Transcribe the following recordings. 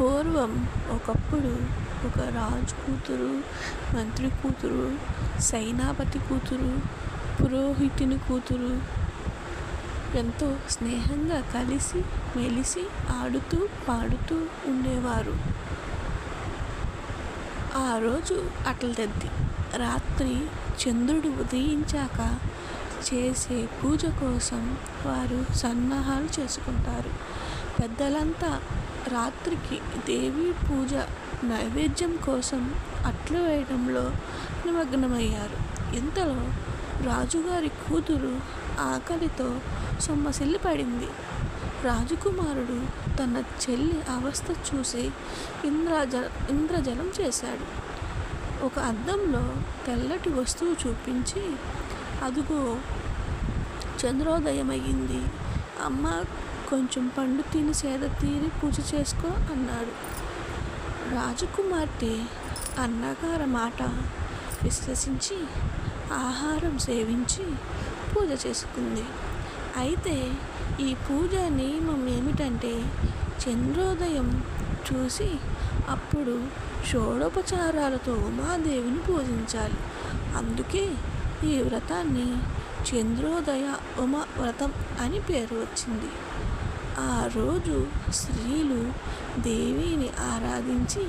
పూర్వం ఒకప్పుడు ఒక రాజు కూతురు మంత్రి కూతురు సేనాపతి కూతురు పురోహితుని కూతురు ఎంతో స్నేహంగా కలిసి మెలిసి ఆడుతూ పాడుతూ ఉండేవారు. ఆ రోజు అట్ల తద్ది. రాత్రి చంద్రుడు ఉదయించాక చేసే పూజ కోసం వారు సన్నాహాలు చేసుకుంటారు. పెద్దలంతా రాత్రికి దేవి పూజ నైవేద్యం కోసం అట్లు వేయడంలో నిమగ్నమయ్యారు. ఇంతలో రాజుగారి కూతురు ఆకలితో సొమ్మసిల్లి పడింది రాజకుమారుడు తన చెల్లి అవస్థ చూసి ఇంద్రజ ఇంద్రజలం చేశాడు. ఒక అద్దంలో తెల్లటి వస్తువు చూపించి అదుగో చంద్రోదయం అయ్యింది అమ్మ కొంచెం పండు తిని సేద తీరి పూజ చేసుకో అన్నాడు. రాజకుమార్తె అన్నగారి మాట విశ్వసించి ఆహారం సేవించి పూజ చేసుకుంది. అయితే ఈ పూజ నియమం ఏమిటంటే చంద్రోదయం చూసి అప్పుడు షోడోపచారాలతో ఉమాదేవిని పూజించాలి. అందుకే ఈ వ్రతాన్ని చంద్రోదయ ఉమా వ్రతం అని పేరు వచ్చింది. ఆ రోజు స్త్రీలు దేవిని ఆరాధించి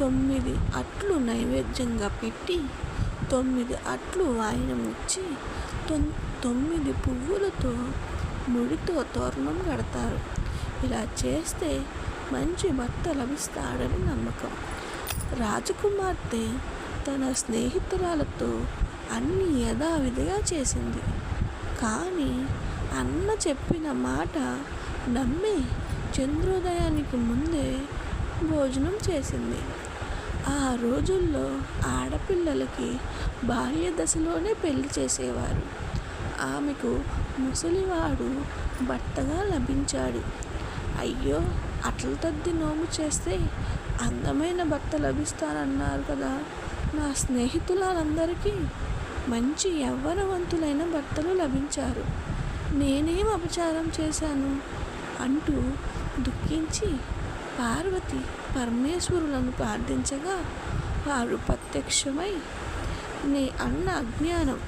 తొమ్మిది అట్లు నైవేద్యంగా పెట్టి తొమ్మిది అట్లు వాయినం ఇచ్చి తొమ్మిది పువ్వులతో ముడితో తోరణం కడతారు. ఇలా చేస్తే మంచి భర్త లభిస్తాడని నమ్మకం. రాజకుమార్తె తన స్నేహితురాలతో అన్ని యథావిధిగా చేసింది. కానీ అన్న చెప్పిన మాట నమ్మి చంద్రోదయానికి ముందే భోజనం చేసింది. ఆ రోజుల్లో ఆడపిల్లలకి బాల్య దశలోనే పెళ్ళి చేసేవారు. ఆమెకు ముసలివాడు భర్తగా లభించాడు. అయ్యో అట్ల తద్ది నోము చేస్తే అందమైన భర్త లభిస్తారన్నారు కదా. నా స్నేహితులందరికీ మంచి యవ్వనవంతులైన భర్తలు లభించారు. నేనేం అపచారం చేశాను? అంటూ దుఃఖించి పార్వతి పరమేశ్వరులను ప్రార్థించగా వారు ప్రత్యక్షమై నీ అన్న అజ్ఞానం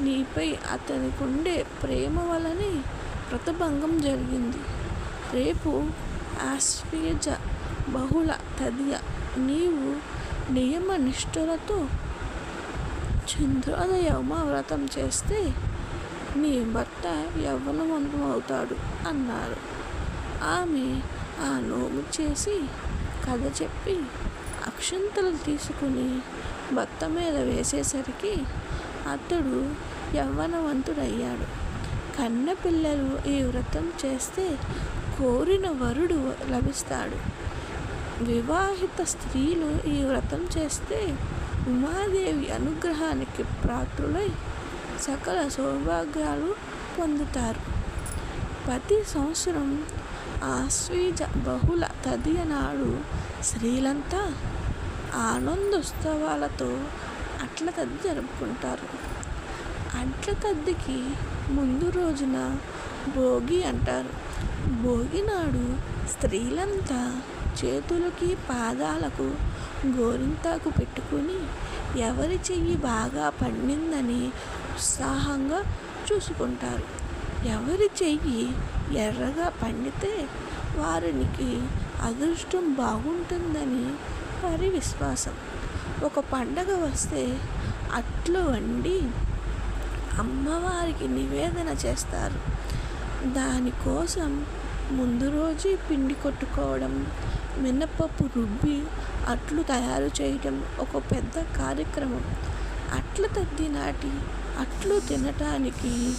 నీపై అతనికుండే ప్రేమ వలనే వ్రతభంగం జరిగింది. రేపు ఆశ్వీజ బహుళ తదియ నీవు నియమ నిష్ఠలతో చంద్రోదయ వ్రతం చేస్తే నీ భర్త యవ్వనవంతమవుతాడు అన్నారు. ఆమె ఆ నోము చేసి కథ చెప్పి అక్షంతలు తీసుకుని భర్త మీద వేసేసరికి అతడు యవ్వనవంతుడయ్యాడు. కన్న పిల్లలు ఈ వ్రతం చేస్తే కోరిన వరుడు లభిస్తాడు. వివాహిత స్త్రీలు ఈ వ్రతం చేస్తే ఉమాదేవి అనుగ్రహానికి పాత్రులై సకల సౌభాగ్యాలు పొందుతారు. ప్రతి సంవత్సరం ఆశ్వీజ బహుళ తదియ నాడు స్త్రీలంతా ఆనందోత్సవాలతో అట్ల తద్ది జరుపుకుంటారు. అట్ల తద్దికి ముందు రోజున భోగి అంటారు. భోగి నాడు స్త్రీలంతా చేతులకి పాదాలకు గోరింతాకు పెట్టుకుని ఎవరి చెయ్యి బాగా పండిందని ఉత్సాహంగా చూసుకుంటారు. ఎవరి చెయ్యి ఎర్రగా పండితే వారికి అదృష్టం బాగుంటుందని వారి విశ్వాసం ఒక పండగ వస్తే అట్లు వండి అమ్మవారికి నివేదన చేస్తారు. దానికోసం ముందు రోజు పిండి కొట్టుకోవడం మినపప్పు రుబ్బి అట్లు తయారు చేయడం ఒక పెద్ద కార్యక్రమం. అట్ల తద్ది నాటి అట్లు తినటానికి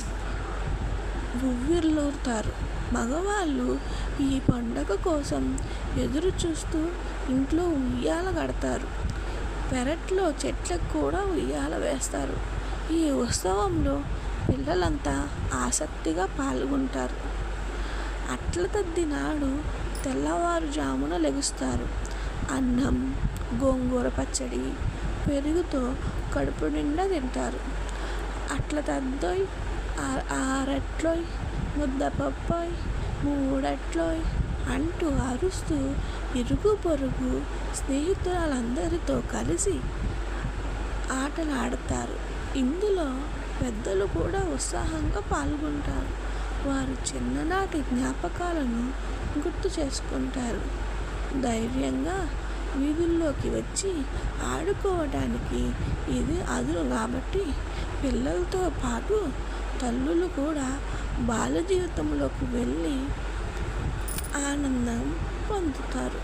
ఉవ్విర్లూరుతారు మగవాళ్ళు ఈ పండగ కోసం ఎదురు చూస్తూ ఇంట్లో ఉయ్యాల కడతారు. పెరట్లో చెట్లకు కూడా ఉయ్యాల వేస్తారు. ఈ ఉత్సవంలో పిల్లలంతా ఆసక్తిగా పాల్గొంటారు. అట్ల తద్ది నాడు తెల్లవారుజామున లెగుస్తారు. అన్నం గోంగూర పచ్చడి పెరుగుతో కడుపు నిండా తింటారు. అట్ల తద్దోయ్ ఆరట్లోయ్ ముద్దపప్పోయ్ మూడట్లోయ్ అంటూ అరుస్తూ ఇరుగు పొరుగు స్నేహితులందరితో కలిసి ఆటలు ఆడతారు ఇందులో పెద్దలు కూడా ఉత్సాహంగా పాల్గొంటారు. వారు చిన్ననాటి జ్ఞాపకాలను గుర్తు చేసుకుంటారు. ధైర్యంగా వీధుల్లోకి వచ్చి ఆడుకోవడానికి ఇది అదును కాబట్టి పిల్లలతో పాటు తల్లులు కూడా బాల జీవితంలోకి వెళ్ళి ఆనందం పొందుతారు.